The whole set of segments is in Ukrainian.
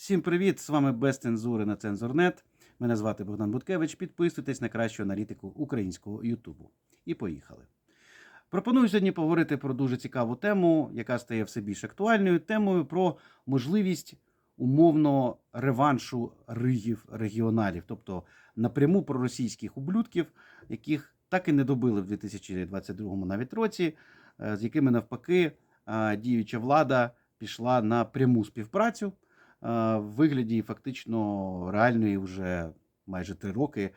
Всім привіт! З вами без цензури на Цензурнет. Мене звати Богдан Буткевич. Підписуйтесь на кращу аналітику українського Ютубу. І поїхали. Пропоную сьогодні поговорити про дуже цікаву тему, яка стає все більш актуальною темою про можливість умовного реваншу ригів регіоналів, тобто напряму проросійських ублюдків, яких так і не добили в 2022 навіть році, е, з якими навпаки е, діюча влада пішла на пряму співпрацю в вигляді фактично реальної вже майже три роки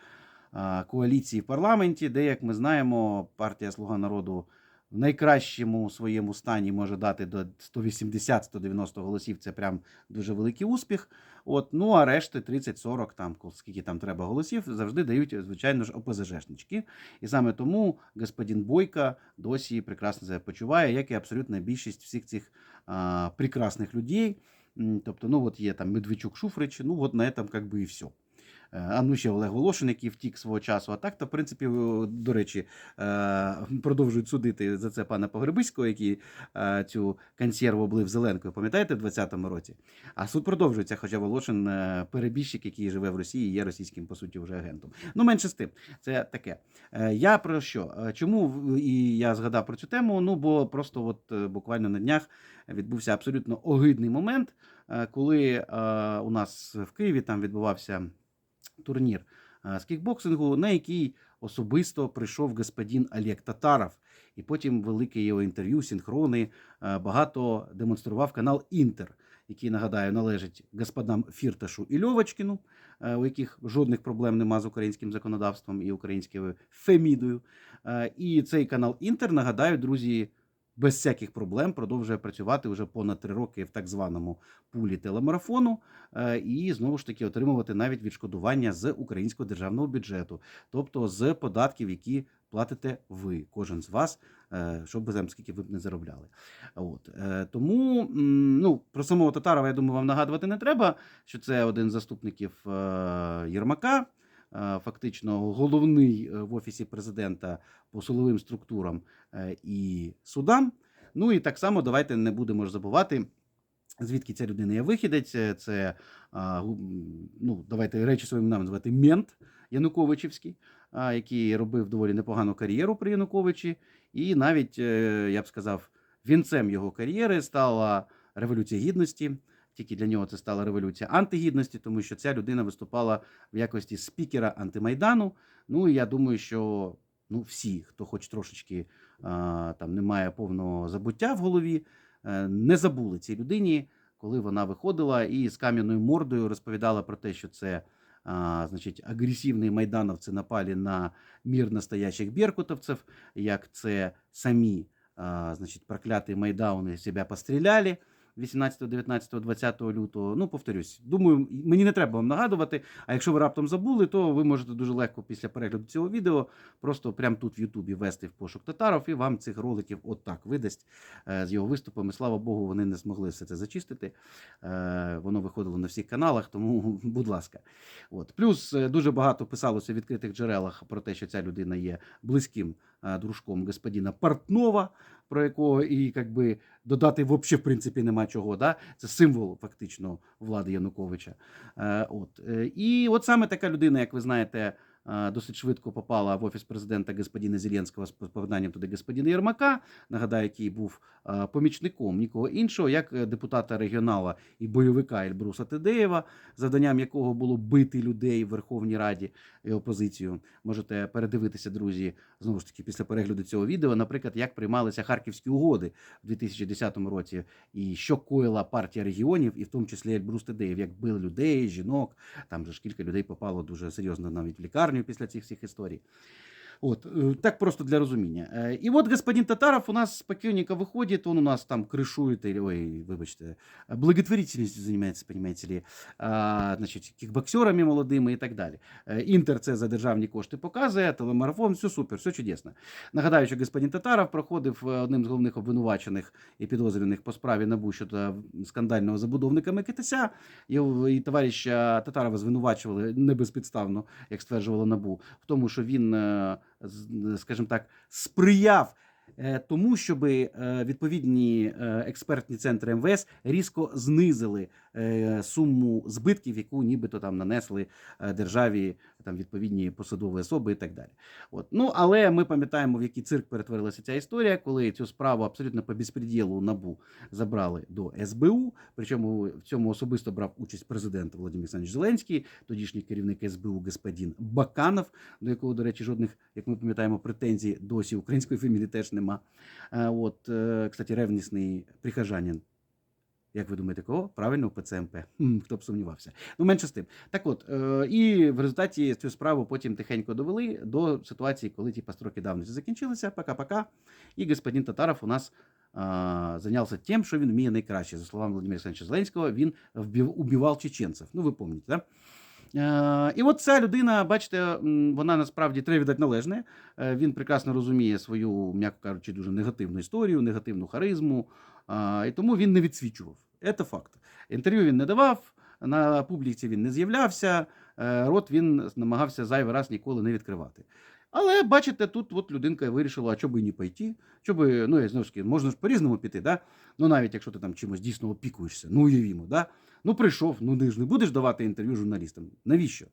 коаліції в парламенті, де, як ми знаємо, партія Слуга народу в найкращому своєму стані може дати до 180-190 голосів. Це прям дуже великий успіх. От, ну а решти 30-40, там скільки там треба голосів, завжди дають, звичайно ж, ОПЗЖшнички. І саме тому господин Бойко досі прекрасно себе почуває, як і абсолютна більшість всіх цих а, прекрасних людей. Тобто, ну от є там Медведчук Шуфрич, ну от на этом как би і все. Е, А ну ще Олег Волошин, який втік свого часу. А так, то, в принципі, до речі, е, продовжують судити за це пана Погребиського, який е, цю консерву облив зеленкою, пам'ятаєте, в 20-му році. А суд продовжується, хоча Волошин перебіжчик, який живе в Росії, є російським, по суті, вже агентом. Ну, менше з тим, це таке. Я про що? Чому і я згадав про цю тему? Ну, бо просто от буквально на днях відбувся абсолютно огидний момент, коли у нас в Києві там відбувався турнір е, з кікбоксингу, на який особисто прийшов господин Олег Татаров. І потім велике його інтерв'ю, синхрони е, багато демонстрував канал Інтер, який, нагадаю, належить господам Фірташу і Льовочкіну, е, у яких жодних проблем нема з українським законодавством і українською фемідою. І цей канал Інтер, нагадаю, друзі, без всяких проблем продовжує працювати вже понад три роки в так званому пулі телемарафону е, і знову ж таки отримувати навіть відшкодування з українського державного бюджету, тобто з податків, які платите ви, кожен з вас, е, щоб там скільки ви б не заробляли. От е, тому ну про самого Татарова, я думаю, вам нагадувати не треба, що це один з заступників Єрмака. Е, Фактично головний е, в офісі президента по силовим структурам е, і судам. Ну і так само давайте не будемо ж забувати, звідки ця людина є вихідець. Це ну, давайте речі своїм іменем називати мент Януковичівський, який робив доволі непогану кар'єру при Януковичі, і навіть я б сказав, вінцем його кар'єри стала революція гідності. Тільки для нього це стала революція антигідності, тому що ця людина виступала в якості спікера антимайдану. Ну і я думаю, що ну, всі, хто хоч трошечки там не має повного забуття в голові, е, не забули цій людині, коли вона виходила і з кам'яною мордою розповідала про те, що це а, значить, агресивні майдановці напали на мір настоящих беркутовців, як це самі а, значить, прокляті майдауни себе постріляли. 18, 19, 20 лютого. Ну, повторюсь, думаю, мені не треба вам нагадувати. А якщо ви раптом забули, то ви можете дуже легко після перегляду цього відео просто прямо тут в Ютубі ввести в пошук татаров, і вам цих роликів отак видасть е, з його виступами. Слава Богу, вони не змогли все це зачистити. Е, Воно виходило на всіх каналах, тому, будь ласка. От. Плюс е, дуже багато писалося в відкритих джерелах про те, що ця людина є близьким дружком господина Портнова, про якого і якби додати взагалі, в принципі, нема чого. Да? Це символ фактично влади Януковича. Е, От. Е, І от саме така людина, як ви знаєте, досить швидко попала в офіс президента господина Зеленського з поданням туди господина Єрмака, нагадаю, який був е, помічником нікого іншого, як е, депутата регіонала і бойовика Ельбруса Тедеєва, завданням якого було бити людей в Верховній Раді і опозицію. Можете передивитися, друзі, знову ж таки, після перегляду цього відео, наприклад, як приймалися харківські угоди в 2010 році, і що коїла партія регіонів, і в тому числі Ельбрус Тедеєв, як били людей, жінок. Там же ж кілька людей попало дуже серйозно навіть в лікарню після цих всіх історій. От, е, так просто для розуміння. Е, І от господин Татаров у нас спокійненько виходить, он у нас там кришует, или, ой, вибачте, благотворительностью занимается, понимаете ли, а, значить, кікбоксерами молодими і так далі. Е, Інтер це за державні кошти показує, телемарафон, все супер, все чудесно. Нагадаю, що господин Татаров проходив одним з головних обвинувачених і підозрюваних по справі НАБУ щодо скандального забудовника Микитися. Його і товариша Татарова звинувачували не безпідставно, як стверджувало НАБУ, в тому, що він, скажімо так, сприяв. е, Тому, щоб відповідні е, експертні центри МВС різко знизили е, суму збитків, яку нібито там нанесли е, державі там відповідні посадові особи і так далі. От. Ну, але ми пам'ятаємо, в який цирк перетворилася ця історія, коли цю справу абсолютно по безпреділу набу забрали до СБУ. Причому в цьому особисто брав участь президент Володимир Олександрович Зеленський, тодішній керівник СБУ господин Баканов, до якого, до речі, жодних, як ми пам'ятаємо, претензій досі української фамілії теж нема. Е, От, е, кстати, ревнісний прихожанин. Як ви думаєте, кого? Правильно, ПЦМП. Хм, Хто б сумнівався. Ну, менше з тим. Так от, е, і в результаті цю справу потім тихенько довели до ситуації, коли ті строки давності закінчилися, пока-пока. І господин Татаров у нас а, зайнявся тим, що він вміє найкраще. За словами Володимира Олександровича Зеленського, він вбив, убивав чеченців. Ну, ви пам'ятаєте, так? Е, І от ця людина, бачите, вона насправді треба віддати належне. Е, Він прекрасно розуміє свою, м'яко кажучи, дуже негативну історію, негативну харизму, і тому він не відсвічував. Це факт. Інтерв'ю він не давав, на публіці він не з'являвся, е, рот він намагався зайвий раз ніколи не відкривати. Але бачите, тут от людинка вирішила, а чому і не пойти, щоб, ну, я знову ж таки, можна ж по-різному піти, да? ну навіть якщо ти там чимось дійсно опікуєшся, ну уявімо, да? ну прийшов, ну ти ж не будеш давати інтерв'ю журналістам. Навіщо?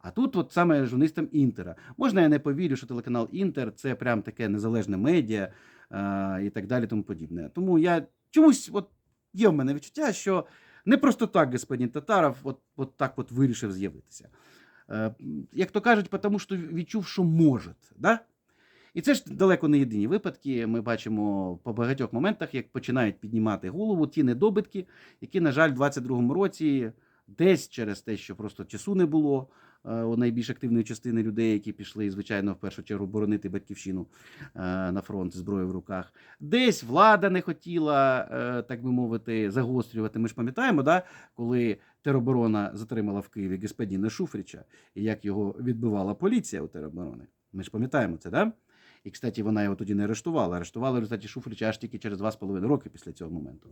А тут, от саме журналістам Інтера. Можна я не повірю, що телеканал Інтер це прям таке незалежне медіа а, і так далі, тому подібне. Тому я чомусь, от є в мене відчуття, що не просто так господин Татаров от, от так от вирішив з'явитися. Е, як то кажуть, тому що відчув, що може. Да? І це ж далеко не єдині випадки. Ми бачимо по багатьох моментах, як починають піднімати голову ті недобитки, які, на жаль, в 22-му році десь через те, що просто часу не було найбільш активної частини людей, які пішли, звичайно, в першу чергу боронити батьківщину е, на фронт зі зброєю в руках. Десь влада не хотіла, е, так би мовити, загострювати. Ми ж пам'ятаємо, да, коли тероборона затримала в Києві господина Шуфрича, і як його відбивала поліція у тероборони. Ми ж пам'ятаємо це, да? І, кстати, вона його тоді не арештувала. Арештували в результаті Шуфрича аж тільки через 2,5 роки після цього моменту.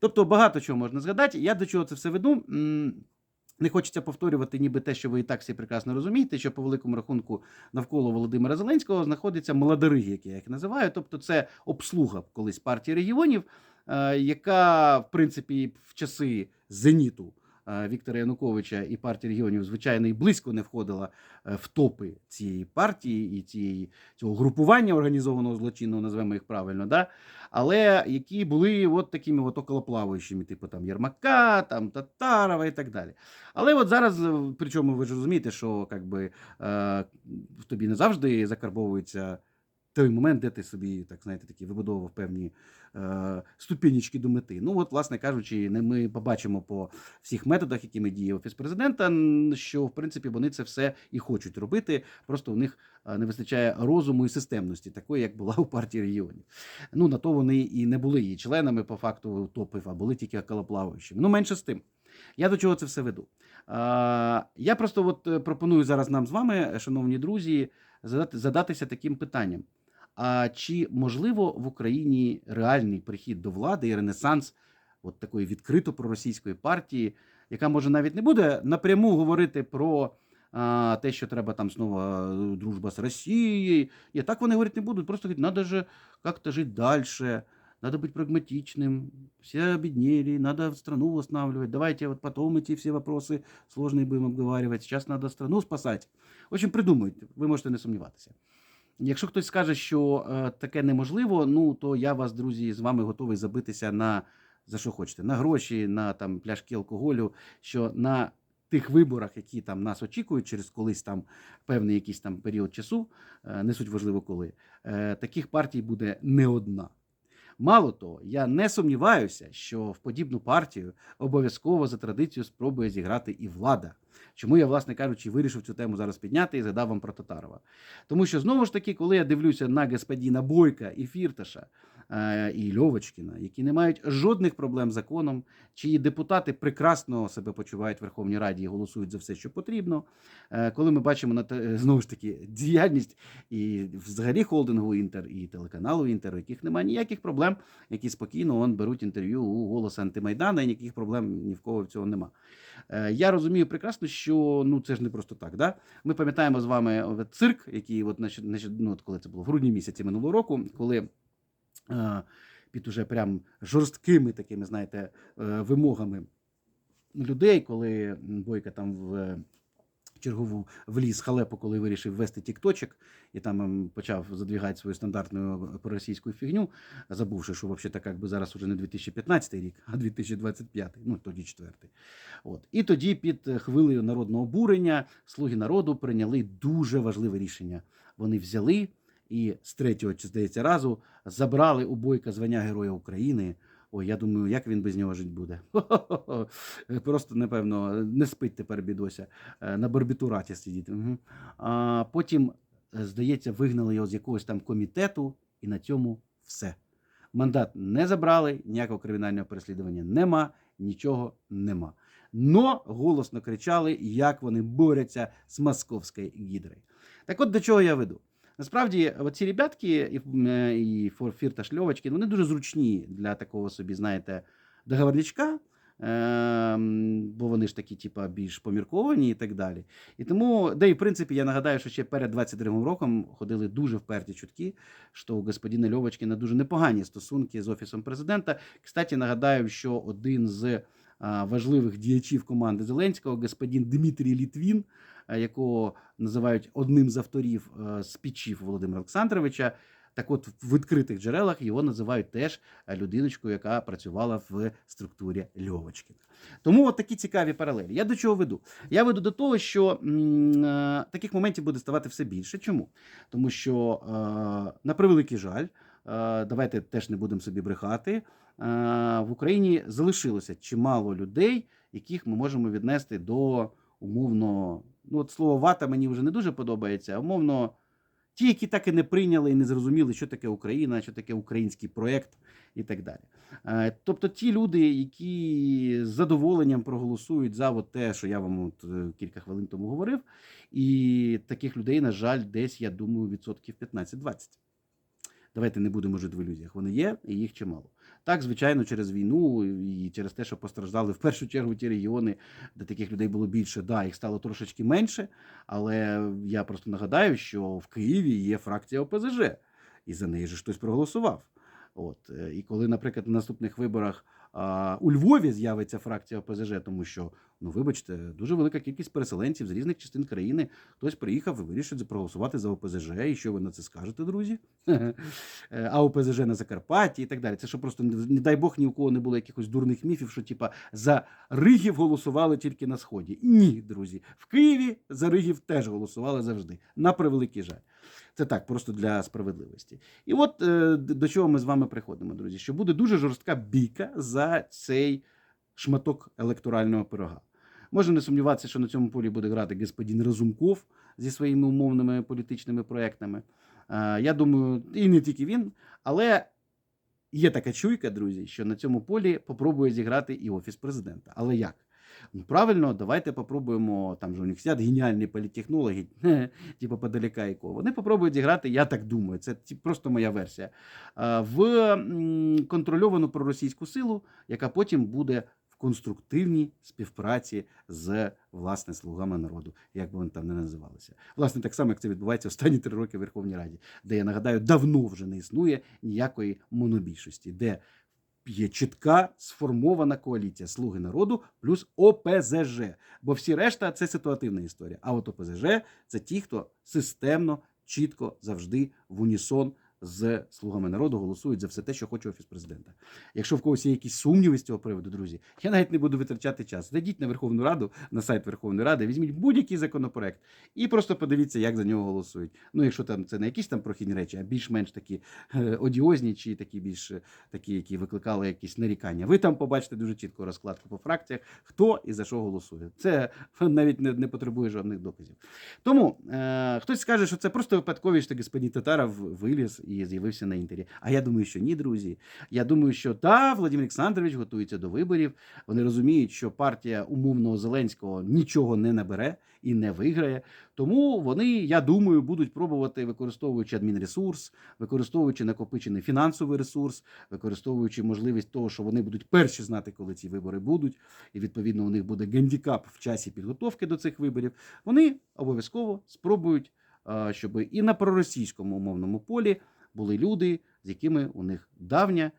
Тобто багато чого можна згадати. Я до чого це все веду. Не хочеться повторювати, ніби те, що ви і так всі прекрасно розумієте, що по великому рахунку навколо Володимира Зеленського знаходиться молодориги, як я їх називаю. Тобто, це обслуга колись партії регіонів, е, яка, в принципі, в часи зеніту Віктора Януковича і партії регіонів, звичайно, і близько не входила е, в топи цієї партії і цієї цього групування організованого злочинного, назвемо їх правильно, да? але які були от такими от околоплаваючими, типу там Єрмака, там Татарова і так далі. Але от зараз, е, причому ви ж розумієте, що как би, е, в тобі не завжди закарбовується той момент, де ти собі, так знаєте, такі вибудовував певні е, ступінечки до мети. Ну, от, власне кажучи, не ми побачимо по всіх методах, якими діє офіс президента, що в принципі вони це все і хочуть робити. Просто у них е, не вистачає розуму і системності, такої, як була у партії регіонів. Ну на то вони і не були її членами по факту топів, а були тільки околоплаваючими. Ну, менше з тим. Я до чого це все веду? А, я просто от е, пропоную зараз нам з вами, шановні друзі, задати, задатися таким питанням. А чи можливо в Україні реальний прихід до влади і ренесанс от такої відкрито проросійської партії, яка може навіть не буде напряму говорити про а, те, що треба там знову е, дружба з Росією. І так вони говорити не будуть. Просто говорять, треба же як-то жити далі. Надо быть прагматичным, все обеднели, надо страну восстанавливать. Давайте вот потом эти все вопросы сложные будем обговаривать. Сейчас надо страну спасать. В общем, придумайте, ви можете не сумніватися. Якщо хтось скаже, що е, таке неможливо, ну то я вас, друзі, з вами готовий забитися на за що хочете, на гроші, на там пляшки алкоголю, що на тих виборах, які там нас очікують через колись там певний якийсь там період часу, е, не суть важливо коли, е, таких партій буде не одна. Мало того, я не сумніваюся, що в подібну партію обов'язково за традицією спробує зіграти і влада. Чому я, власне кажучи, вирішив цю тему зараз підняти і згадав вам про Татарова. Тому що знову ж таки, коли я дивлюся на господіна Бойка і Фірташа е, і Льовочкіна, які не мають жодних проблем з законом, чиї депутати прекрасно себе почувають в Верховній Раді і голосують за все, що потрібно. Е, коли ми бачимо на те- знову ж таки діяльність і взагалі холдингу Інтер і телеканалу Інтер, у яких немає ніяких проблем, які спокійно он беруть інтерв'ю у голоса антимайдана, і ніяких проблем ні в кого в цього нема. Е, Я розумію прекрасно, що ну це ж не просто так. Да? Ми пам'ятаємо з вами цирк, який, от, ну, от коли це було в грудні місяці минулого року, коли. е, Під уже прям жорсткими такими, знаєте, е, вимогами людей, коли Бойка там в чергову вліз халепу, коли вирішив вести тікточок, і там ем, почав задвігати свою стандартну проросійську фігню, забувши, що взагалі так якби зараз уже не 2015 рік, а 2025, ну тоді четвертий. От. І тоді під хвилею народного обурення слуги народу прийняли дуже важливе рішення. Вони взяли і з третього, чи здається, разу забрали у Бойка звання Героя України. Ой, я думаю, як він без нього жити буде. Хо-хо-хо. Просто, напевно, не спить тепер бідося. Е, На барбітураті сидіти. Угу. А потім, е, здається, вигнали його з якогось там комітету, і на цьому все. Мандат не забрали, ніякого кримінального переслідування нема, нічого нема. Но голосно кричали, як вони борються з московською гідрою. Так от до чого я веду. Насправді, ці ребятки, і, е, Форфір та Шльовочкін, вони дуже зручні для такого собі, знаєте, договорнячка, ем, бо вони ж такі, типа, більш помірковані і так далі. І тому, да і в принципі, я нагадаю, що ще перед 22 роком ходили дуже вперті чутки, що у господина Льовочкіна дуже непогані стосунки з офісом президента. Кстати, нагадаю, що один з важливих діячів команди Зеленського, господин Дмитрій Літвін, якого називають одним з авторів спічів Володимира Олександровича. Так от в відкритих джерелах його називають теж е, людиночкою, яка працювала в структурі Льовочкіна. Тому от такі цікаві паралелі. Я до чого веду? Я веду до того, що е, таких моментів буде ставати все більше. Чому? Тому що, е, на превеликий жаль, е, давайте теж не будемо собі брехати. е, В Україні залишилося чимало людей, яких ми можемо віднести до умовно, ну от слово вата мені вже не дуже подобається, а умовно. Ті, які так і не прийняли і не зрозуміли, що таке Україна, що таке український проєкт і так далі. Е, Тобто ті люди, які з задоволенням проголосують за от те, що я вам от е, кілька хвилин тому говорив, і таких людей, на жаль, десь, я думаю, відсотків 15-20. Давайте не будемо жити в ілюзіях. Вони є, і їх чимало. Так, звичайно, через війну і через те, що постраждали в першу чергу ті регіони, де таких людей було більше, да, їх стало трошечки менше. Але я просто нагадаю, що в Києві є фракція ОПЗЖ, і за неї ж хтось проголосував. От е, і коли, наприклад, на наступних виборах а, у Львові з'явиться фракція ОПЗЖ, тому що, ну вибачте, дуже велика кількість переселенців з різних частин країни. Хтось приїхав і вирішив проголосувати за ОПЗЖ. І що ви на це скажете, друзі? Е, А ОПЗЖ на Закарпатті і так далі. Це що просто не дай Бог ні у кого не було якихось дурних міфів, що типа за Ригів голосували тільки на сході. Ні, друзі, в Києві за Ригів теж голосували завжди. На превеликий жаль. Це так, просто для справедливості. І от е, до чого ми з вами приходимо, друзі, що буде дуже жорстка бійка за цей шматок електорального пирога. Можна не сумніватися, що на цьому полі буде грати господин Разумков зі своїми умовними політичними проектами. Е, я думаю, і не тільки він, але є така чуйка, друзі, що на цьому полі попробує зіграти і офіс президента. Але як? Ну, правильно, давайте попробуємо. Там же у них сидять геніальні політтехнологи, типу подалека і кого. Вони попробують зіграти, я так думаю, це просто моя версія. В контрольовану проросійську силу, яка потім буде конструктивній співпраці з власне слугами народу, як би вони там не називалися. Власне, так само, як це відбувається останні три роки в Верховній Раді, де я нагадаю, давно вже не існує ніякої монобільшості, де є чітка сформована коаліція Слуги народу плюс ОПЗЖ. Бо всі решта це ситуативна історія. А от ОПЗЖ це ті, хто системно, чітко завжди в унісон з слугами народу голосують за все те, що хоче офіс президента. Якщо в когось є якісь сумніви з цього приводу, друзі, я навіть не буду витрачати час. Зайдіть на Верховну Раду, на сайт Верховної Ради, візьміть будь-який законопроект і просто подивіться, як за нього голосують. Ну, якщо там це не якісь там прохідні речі, а більш-менш такі е, одіозні, чи такі більш е, такі, які викликали якісь нарікання. Ви там побачите дуже чітко розкладку по фракціях, хто і за що голосує. Це навіть не, не потребує жодних доказів. Тому е, хтось скаже, що це просто випадковість, що господин Татаров виліз з'явився на інтері. А я думаю, що ні, друзі. Я думаю, що та Владимир Олександрович готується до виборів. Вони розуміють, що партія умовного Зеленського нічого не набере і не виграє. Тому вони, я думаю, будуть пробувати, використовуючи адмінресурс, використовуючи накопичений фінансовий ресурс, використовуючи можливість того, що вони будуть перші знати, коли ці вибори будуть, і відповідно у них буде гандікап в часі підготовки до цих виборів. Вони обов'язково спробують, щоб і на проросійському умовному полі були люди, з якими у них давня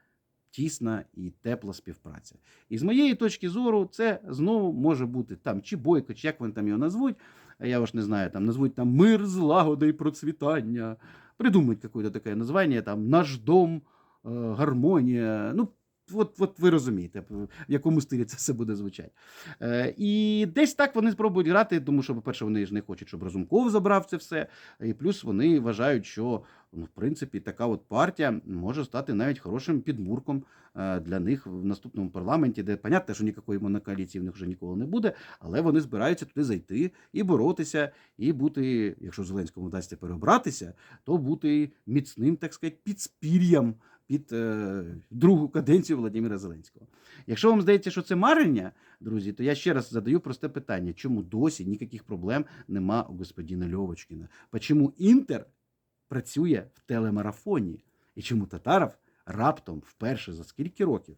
тісна і тепла співпраця. І з моєї точки зору, це знову може бути там чи бойко, чи як вони там його назвуть. Я ж не знаю, там назвуть там мир, злагода і процвітання. Придумають якесь таке названня, там наш дом, е, гармонія. Ну, от, от ви розумієте, в якому стилі це все буде звучати. Е, і десь так вони спробують грати, тому що, по-перше, вони ж не хочуть, щоб Разумков забрав це все. І плюс вони вважають, що ну, в принципі така от партія може стати навіть хорошим підмурком е, для них в наступному парламенті, де понятно, що ніякої монокоаліції в них вже ніколи не буде, але вони збираються туди зайти і боротися, і бути, якщо Зеленському вдасться переобратися, то бути міцним, так сказати, підспір'ям під е, другу каденцію Володимира Зеленського. Якщо вам здається, що це марення, друзі, то я ще раз задаю просте питання: чому досі ніяких проблем нема у господина Льовочкіна? Чому Інтер працює в телемарафоні? І чому Татаров раптом вперше за скільки років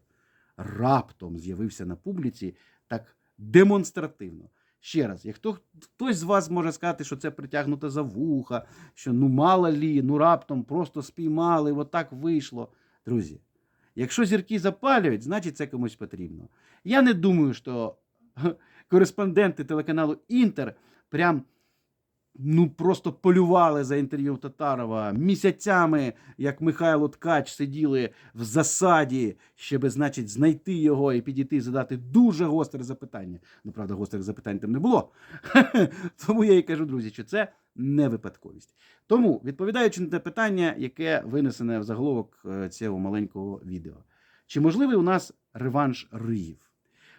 раптом з'явився на публіці так демонстративно? Ще раз, як хто, хтось з вас може сказати, що це притягнуто за вуха, що ну мало лі, ну раптом просто спіймали, от так вийшло. Друзі, якщо зірки запалюють, значить це комусь потрібно. Я не думаю, що кореспонденти телеканалу Інтер прям ну просто полювали за інтерв'ю Татарова місяцями, як Михайло Ткач сиділи в засаді, щоб, значить, знайти його і підійти і задати дуже гостре запитання. Ну, правда, гострих запитань там не було. Тому я і кажу, друзі, що це не випадковість. Тому, відповідаючи на те питання, яке винесене в заголовок е, цього маленького відео, чи можливий у нас реванш Риїв?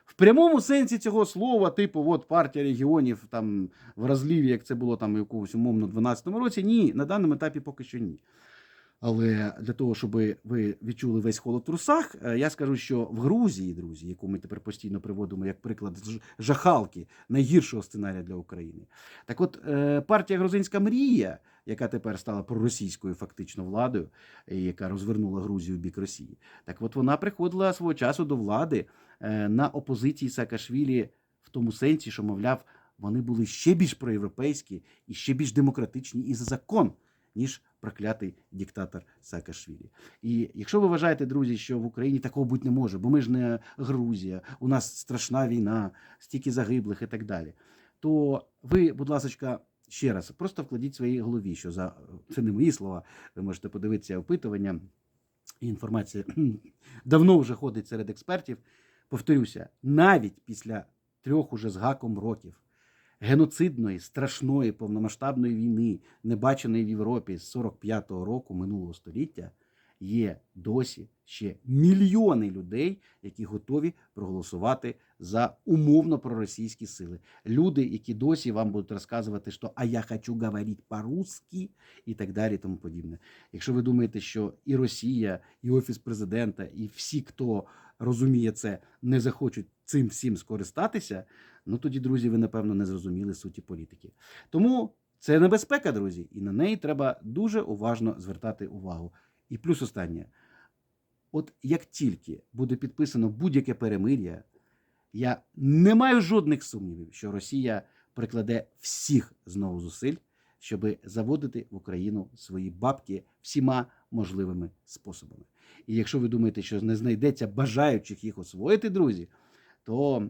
В прямому сенсі цього слова, типу, от партія регіонів там в розліві, як це було там якогось умовно 12-му році, ні, на даному етапі поки що ні. Але для того, щоб ви відчули весь холод в трусах, е, я скажу, що в Грузії, друзі, яку ми тепер постійно приводимо як приклад жахалки найгіршого сценарія для України. Так от, е, партія Грузинська мрія, яка тепер стала проросійською фактично владою, яка розвернула Грузію в бік Росії, так от вона приходила свого часу до влади е, на опозиції Саакашвілі в тому сенсі, що, мовляв, вони були ще більш проєвропейські і ще більш демократичні і за закон, ніж проклятий диктатор Саакашвілі. І якщо ви вважаєте, друзі, що в Україні такого бути не може, бо ми ж не Грузія, у нас страшна війна, стільки загиблих і так далі, то ви, будь ласка, ще раз просто вкладіть в своїй голові, що за це не мої слова, ви можете подивитися опитування. Інформація давно вже ходить серед експертів. Повторюся, навіть після трьох уже з гаком років геноцидної, страшної повномасштабної війни, не баченої в Європі з 45-го року минулого століття, є досі ще мільйони людей, які готові проголосувати за умовно проросійські сили. Люди, які досі вам будуть розказувати, що а я хочу говорити по-русски і так далі, тому подібне. Якщо ви думаєте, що і Росія, і Офіс президента, і всі, хто розуміє це, не захочуть цим всім скористатися, ну тоді, друзі, ви напевно не зрозуміли суті політики. Тому це небезпека, друзі, і на неї треба дуже уважно звертати увагу. І плюс останнє. От як тільки буде підписано будь-яке перемир'я, я не маю жодних сумнівів, що Росія прикладе всіх знову зусиль, щоб заводити в Україну свої бабки всіма можливими способами. І якщо ви думаєте, що не знайдеться бажаючих їх освоїти, друзі, то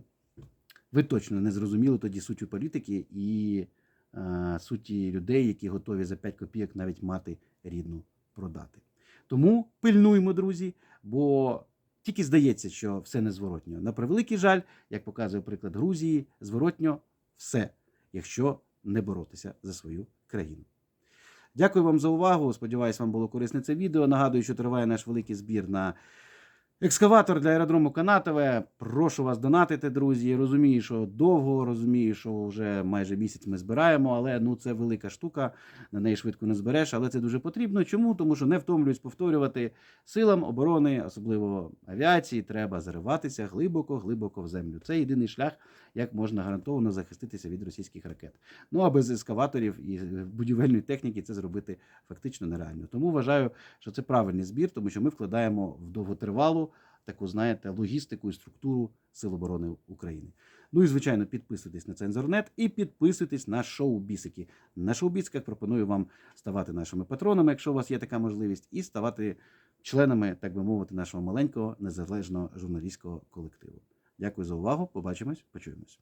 ви точно не зрозуміли тоді суті політики і е, суті людей, які готові за 5 копійок навіть мати рідну продати. Тому пильнуймо, друзі, бо тільки здається, що все незворотньо. На превеликий жаль, як показує приклад Грузії, зворотньо все, якщо не боротися за свою країну. Дякую вам за увагу. Сподіваюсь, вам було корисне це відео. Нагадую, що триває наш великий збір на екскаватор для аеродрому Канатове. Прошу вас донатити, друзі. Розумію, що довго, розумію, що вже майже місяць ми збираємо, але ну це велика штука. На неї швидко не збереш, але це дуже потрібно. Чому? Тому що не втомлююсь повторювати силам оборони, особливо авіації, треба зариватися глибоко, глибоко в землю. Це єдиний шлях, як можна гарантовано захиститися від російських ракет. Ну а без ескаваторів і будівельної техніки це зробити фактично нереально. Тому вважаю, що це правильний збір, тому що ми вкладаємо в довготривалу таку, знаєте, логістику і структуру Сил оборони України. Ну і звичайно, підписуйтесь на Цензорнет і підписуйтесь на шоу Бісики. На шоу Бісиках пропоную вам ставати нашими патронами, якщо у вас є така можливість, і ставати членами, так би мовити, нашого маленького незалежного журналістського колективу. Дякую за увагу. Побачимось, почуємось.